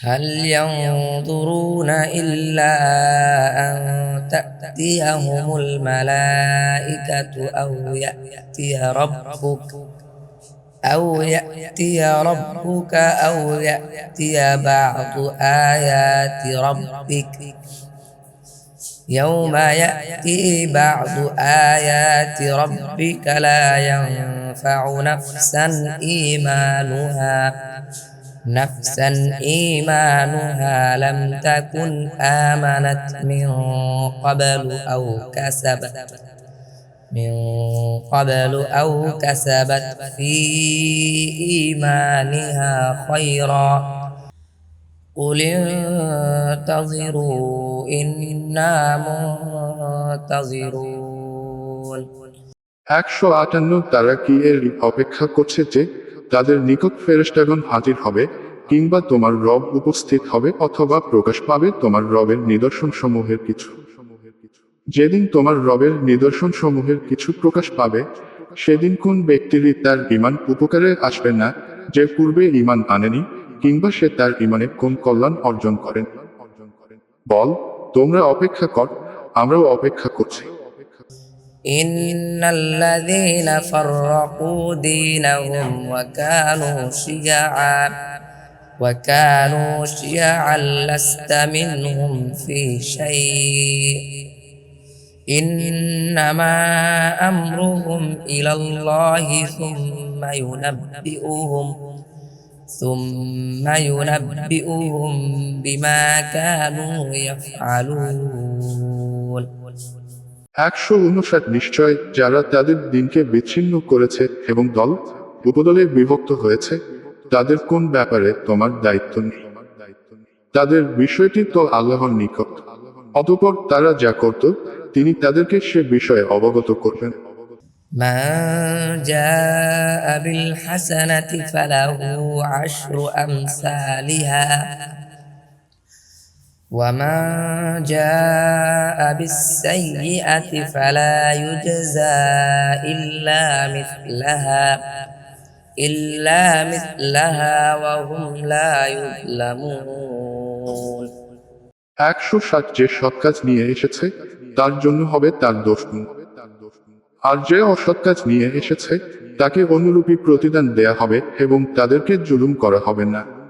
هل ينظرون إلا أن تأتيهم الملائكة أو يأتي ربك أو يأتي ربك أو يأتي بعض آيات ربك يوم يأتي بعض آيات ربك لا ينفع نفسا إيمانها نفسا إيمانها لم تكن آمنت من قبل أو كسبت من قبل أو كسبت في إيمانها خيرا قل انتظروا إنا منتظرون একশো আটান্ন তারা কি এর অপেক্ষা করছে যে তাদের নিকট ফেরেশতাগণ হাজির হবে, কিংবা তোমার রব উপস্থিত হবে অথবা প্রকাশ পাবে তোমার রবের নিদর্শন সমূহের কিছু। যেদিন তোমার রবের নিদর্শন সমূহের কিছু প্রকাশ পাবে, সেদিন কোন ব্যক্তিরই তার ইমান উপকারে আসবে না, যে পূর্বে ইমান আনেনি, কিংবা সে তার ইমানে কোন কল্যাণ অর্জন করেন। বল, তোমরা অপেক্ষা কর, আমরাও অপেক্ষা করছি। إن الذين فرقوا دينهم وكانوا شيعا وكانوا شيعا لست منهم في شيء إنما أمرهم إلى الله ثم ينبئهم ثم ينبئهم بما كانوا يفعلون একশো উনষাট নিশ্চয় যারা তাদের দিনকে বিচ্ছিন্ন করেছে এবং দল উপদলে বিভক্ত হয়েছে তাদের কোন ব্যাপারে তোমার দায়িত্ব নেই তাদের বিষয়টি তো আল্লাহর নিকট অতপর তারা যা করত তিনি তাদেরকে সে বিষয়ে অবগত করবেন من جاء بالحسنة فله عشر أمثالها ومن جاء بالسيئة فلا يجزى إلا مثلها إلا مثلها وهم لا يظلمون একশো ষাট যে সৎ কাজ নিয়ে এসেছে তার জন্য হবে তার দোষ গুণ আর যে অসৎ কাজ নিয়ে এসেছে তাকে অনুরূপী প্রতিদান দেয়া হবে এবং তাদেরকে জুলুম করা হবে না